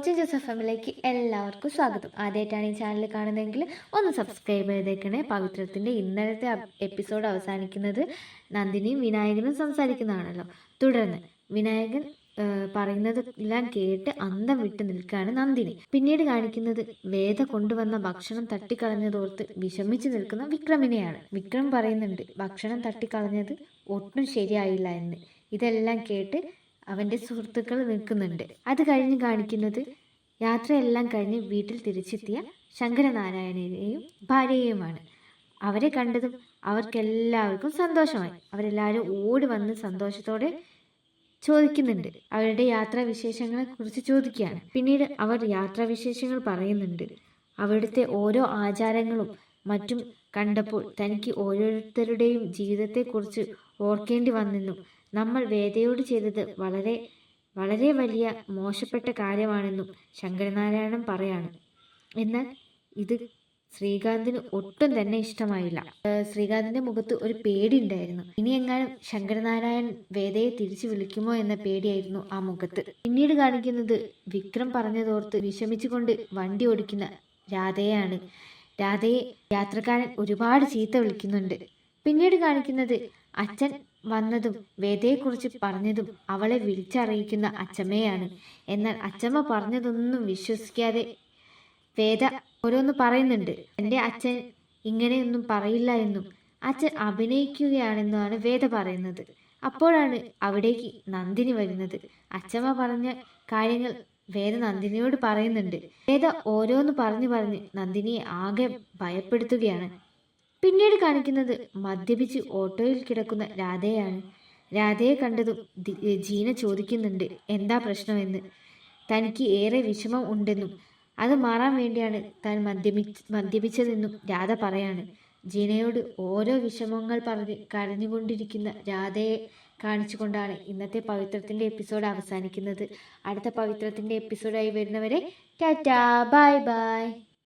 Fortune Joseph ഫാമിലിയിലേക്ക് എല്ലാവർക്കും സ്വാഗതം. ആദ്യമായിട്ടാണ് ഈ ചാനൽ കാണുന്നതെങ്കിൽ ഒന്ന് സബ്സ്ക്രൈബ് ചെയ്തേക്കണേ. പവിത്രത്തിന്റെ ഇന്നലത്തെ എപ്പിസോഡ് അവസാനിക്കുന്നത് നന്ദിനിയും വിനായകനും സംസാരിക്കുന്നതാണല്ലോ. തുടർന്ന് വിനായകൻ പറയുന്നത് എല്ലാം കേട്ട് അന്തം വിട്ട് നിൽക്കുകയാണ് നന്ദിനി. പിന്നീട് കാണിക്കുന്നത് വേദ കൊണ്ടുവന്ന ഭക്ഷണം തട്ടിക്കളഞ്ഞതോർത്ത് വിഷമിച്ച് നിൽക്കുന്ന വിക്രമിനെയാണ്. വിക്രം പറയുന്നുണ്ട് ഭക്ഷണം തട്ടിക്കളഞ്ഞത് ഒട്ടും ശരിയായില്ല എന്ന്. ഇതെല്ലാം കേട്ട് അവന്റെ സുഹൃത്തുക്കൾ നിൽക്കുന്നുണ്ട്. അത് കഴിഞ്ഞ് കാണിക്കുന്നത് യാത്രയെല്ലാം കഴിഞ്ഞ് വീട്ടിൽ തിരിച്ചെത്തിയ ശങ്കരനാരായണനെയും ഭാര്യയെയുമാണ്. അവരെ കണ്ടതും അവർക്കെല്ലാവർക്കും സന്തോഷമായി. അവരെല്ലാവരും ഓടി വന്ന് സന്തോഷത്തോടെ ചോദിക്കുന്നുണ്ട്. അവരുടെ യാത്രാവിശേഷങ്ങളെ കുറിച്ച് ചോദിക്കുകയാണ്. പിന്നീട് അവർ യാത്രാവിശേഷങ്ങൾ പറയുന്നുണ്ട്. അവിടുത്തെ ഓരോ ആചാരങ്ങളും മറ്റും കണ്ടപ്പോൾ തനിക്ക് ഓരോരുത്തരുടെയും ജീവിതത്തെക്കുറിച്ച് ഓർക്കേണ്ടി വന്നെന്നും നമ്മൾ വേദയോട് ചെയ്തത് വളരെ വളരെ വലിയ മോശപ്പെട്ട കാര്യമാണെന്നും ശങ്കരനാരായണൻ പറയാണ്. എന്നാൽ ഇത് ശ്രീകാന്തിന് ഒട്ടും തന്നെ ഇഷ്ടമായില്ല. ശ്രീകാന്തിന്റെ മുഖത്ത് ഒരു പേടി ഉണ്ടായിരുന്നു. ഇനി എങ്ങാനും ശങ്കരനാരായൺ വേദയെ തിരിച്ചു വിളിക്കുമോ എന്ന പേടിയായിരുന്നു ആ മുഖത്ത്. പിന്നീട് കാണിക്കുന്നത് വിക്രം പറഞ്ഞതോർത്ത് വിഷമിച്ചുകൊണ്ട് വണ്ടി ഓടിക്കുന്ന രാധയാണ് രാധയെ യാത്രക്കാരൻ ഒരുപാട് ചീത്ത വിളിക്കുന്നുണ്ട്. പിന്നീട് കാണിക്കുന്നത് അച്ഛൻ വന്നതും വേദയെക്കുറിച്ച് പറഞ്ഞതും അവളെ വിളിച്ചറിയിക്കുന്ന അച്ഛമ്മയാണ് എന്നാൽ അച്ഛമ്മ പറഞ്ഞതൊന്നും വിശ്വസിക്കാതെ വേദ ഓരോന്ന് പറയുന്നുണ്ട്. എന്റെ അച്ഛൻ ഇങ്ങനെയൊന്നും പറയില്ല എന്നും അച്ഛൻ അഭിനയിക്കുകയാണെന്നാണ് വേദ പറയുന്നത്. അപ്പോഴാണ് അവിടേക്ക് നന്ദിനി വരുന്നത്. അച്ഛമ്മ പറഞ്ഞ കാര്യങ്ങൾ വേദ നന്ദിനിയോട് പറയുന്നുണ്ട്. വേദ ഓരോന്ന് പറഞ്ഞു പറഞ്ഞ് നന്ദിനിയെ ആകെ ഭയപ്പെടുത്തുകയാണ്. പിന്നീട് കാണിക്കുന്നത് മദ്യപിച്ച് ഓട്ടോയിൽ കിടക്കുന്ന രാധയാണ്. രാധയെ കണ്ടതും ജീന ചോദിക്കുന്നുണ്ട് എന്താ പ്രശ്നമെന്ന്? തനിക്ക് ഏറെ വിഷമം ഉണ്ടെന്നും അത് മാറാൻ വേണ്ടിയാണ് താൻ മദ്യപി മദ്യപിച്ചതെന്നും രാധ പറയാണ്. ജീനയോട് ഓരോ വിഷമങ്ങൾ പറഞ്ഞ് കരഞ്ഞുകൊണ്ടിരിക്കുന്ന രാധയെ കാണിച്ചുകൊണ്ടാണ് ഇന്നത്തെ പവിത്രത്തിന്റെ എപ്പിസോഡ് അവസാനിക്കുന്നത്. അടുത്ത പവിത്രത്തിന്റെ എപ്പിസോഡായി വരുന്നവരെ ടാറ്റാ ബൈ ബൈ.